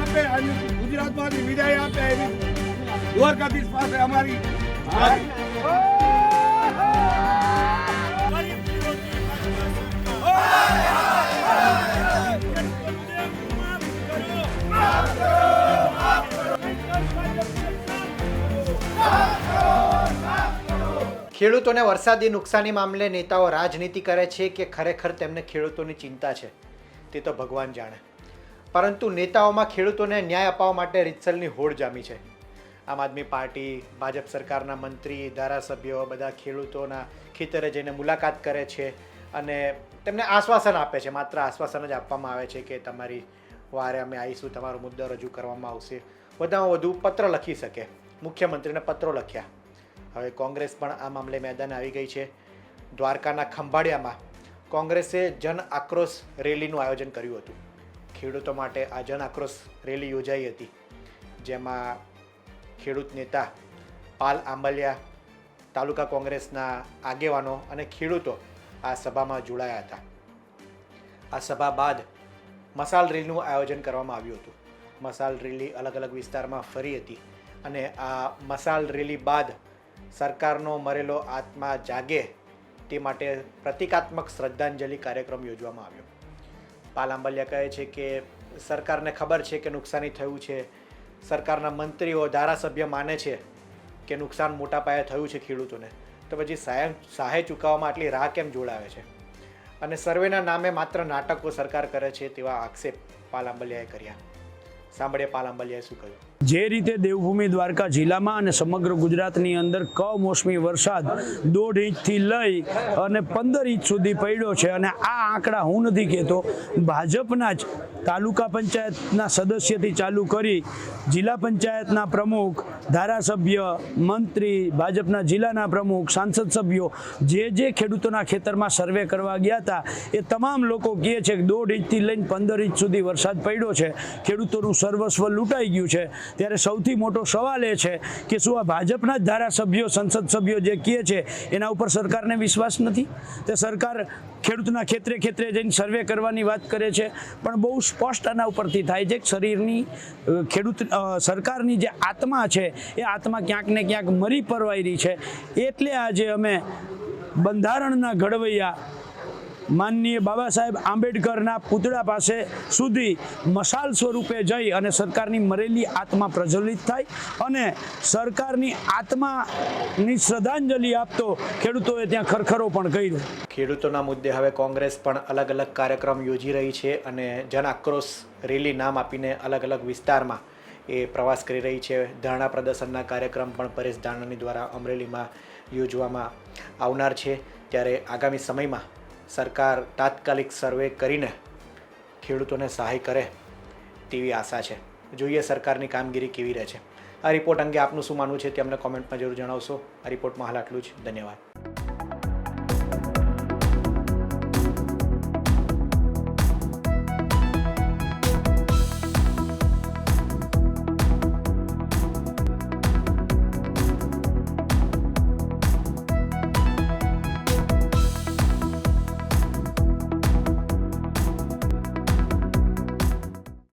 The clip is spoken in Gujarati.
આપે અને ગુજરાતમાંથી વિદાય આપે એવી દ્વારકાધીશ પાસે અમારી ખેડૂતોને વરસાદી નુકસાની મામલે નેતાઓ રાજનીતિ કરે છે કે ખરેખર તેમને ખેડૂતોની ચિંતા છે, તે તો ભગવાન જાણે. પરંતુ નેતાઓમાં ખેડૂતોને ન્યાય અપાવવા માટે રીતસલની હોડ જામી છે. આમ આદમી પાર્ટી, ભાજપ સરકારના મંત્રી, ધારાસભ્યો બધા ખેડૂતોના ખેતરે જઈને મુલાકાત કરે છે અને તેમને આશ્વાસન આપે છે, માત્ર આશ્વાસન જ આપવામાં આવે છે કે તમારી વારે અમે આવીશું, તમારો મુદ્દો રજૂ કરવામાં આવશે. વધામાં વધુ પત્ર લખી શકે. મુખ્યમંત્રીને પત્રો લખ્યા. હવે કોંગ્રેસ પણ આ મામલે મેદાન આવી ગઈ છે. દ્વારકાના ખંભાળિયામાં કોંગ્રેસે જન આક્રોશ રેલીનું આયોજન કર્યું હતું. ખેડૂતો માટે આ જન આક્રોશ રેલી યોજાઈ હતી, જેમાં ખેડૂત નેતા પાલ આંબલિયા, તાલુકા કોંગ્રેસના આગેવાનો અને ખેડૂતો આ સભામાં જોડાયા હતા. આ સભા બાદ મસાલ રેલીનું આયોજન કરવામાં આવ્યું હતું. મસાલ રેલી અલગ અલગ વિસ્તારમાં ફરી હતી અને આ મસાલ રેલી બાદ સરકારનો મરેલો આત્મા જાગે તે માટે પ્રતિકાત્મક શ્રદ્ધાંજલિ કાર્યક્રમ યોજવામાં આવ્યો. પાલ આંબલિયા કહે છે કે સરકારને ખબર છે કે નુકસાની થયું છે. સરકારના મંત્રીઓ, ધારાસભ્ય માને છે કે નુકસાન મોટા પાયે થયું છે ખેડૂતોને. તો પછી સહાય સહાય ચૂકવવામાં આટલી રાહ કેમ જોડાવે છે? અને સર્વેના નામે માત્ર નાટકો સરકાર કરે છે તેવા આક્ષેપ પાલ આંબલિયાએ કર્યા. સાંભળીએ પાલ શું કહ્યું? જે રીતે દેવભૂમિ દ્વારકા જિલ્લામાં અને સમગ્ર ગુજરાતની અંદર કમોસમી વરસાદ દોઢ ઇંચથી લઈ અને પંદર ઇંચ સુધી પડ્યો છે અને આ આંકડા હું નથી કહેતો, ભાજપના જ તાલુકા પંચાયતના સદસ્યથી ચાલુ કરી જિલ્લા પંચાયતના પ્રમુખ, ધારાસભ્ય, મંત્રી, ભાજપના જિલ્લાના પ્રમુખ, સાંસદ સભ્યો જે જે ખેડૂતોના ખેતરમાં સર્વે કરવા ગયા હતા, એ તમામ લોકો કહે છે કે દોઢ ઇંચથી લઈને પંદર ઇંચ સુધી વરસાદ પડ્યો છે. ખેડૂતોનું સર્વસ્વ લૂંટાઈ ગયું છે. ત્યારે સૌથી મોટો સવાલ એ છે કે શું આ ભાજપના જ ધારાસભ્યો, સંસદ સભ્યો જે કહે છે, એના ઉપર સરકારને વિશ્વાસ નથી? તે સરકાર ખેડૂતના ખેતરે ખેતરે જઈને સર્વે કરવાની વાત કરે છે. પણ બહુ સ્પષ્ટ આના ઉપરથી થાય છે શરીરની ખેડૂત સરકારની જે આત્મા છે, એ આત્મા ક્યાંક ને ક્યાંક મરી પરવાઈ છે. એટલે આજે અમે બંધારણના ઘડવૈયા માનનીય બાબા સાહેબ આંબેડકરના પૂતળા પાસે સુધી મશાલ સ્વરૂપે જઈ અને સરકારની મરેલી આત્મા પ્રજ્વલિત થાય અને સરકારની આત્માની શ્રદ્ધાંજલિ આપતો ખેડૂતોએ ત્યાં ખરખરો પણ કર્યો. ખેડૂતોના મુદ્દે હવે કોંગ્રેસ પણ અલગ અલગ કાર્યક્રમ યોજી રહી છે અને જન આક્રોશ રેલી નામ આપીને અલગ અલગ વિસ્તારમાં એ પ્રવાસ કરી રહી છે. ધરણા પ્રદર્શનના કાર્યક્રમ પણ પરેશ ધાનાણી દ્વારા અમરેલીમાં યોજવામાં આવનાર છે. ત્યારે આગામી સમયમાં સરકાર તાત્કાલિક સર્વે કરીને ખેડૂતોને સહાય કરે તેવી આશા છે. જોઈએ સરકારની કામગીરી કેવી રહે છે. આ રિપોર્ટ અંગે આપનું શું માનવું છે તે અમને કોમેન્ટમાં જરૂર જણાવશો. આ રિપોર્ટમાં હાલ આટલું જ. ધન્યવાદ.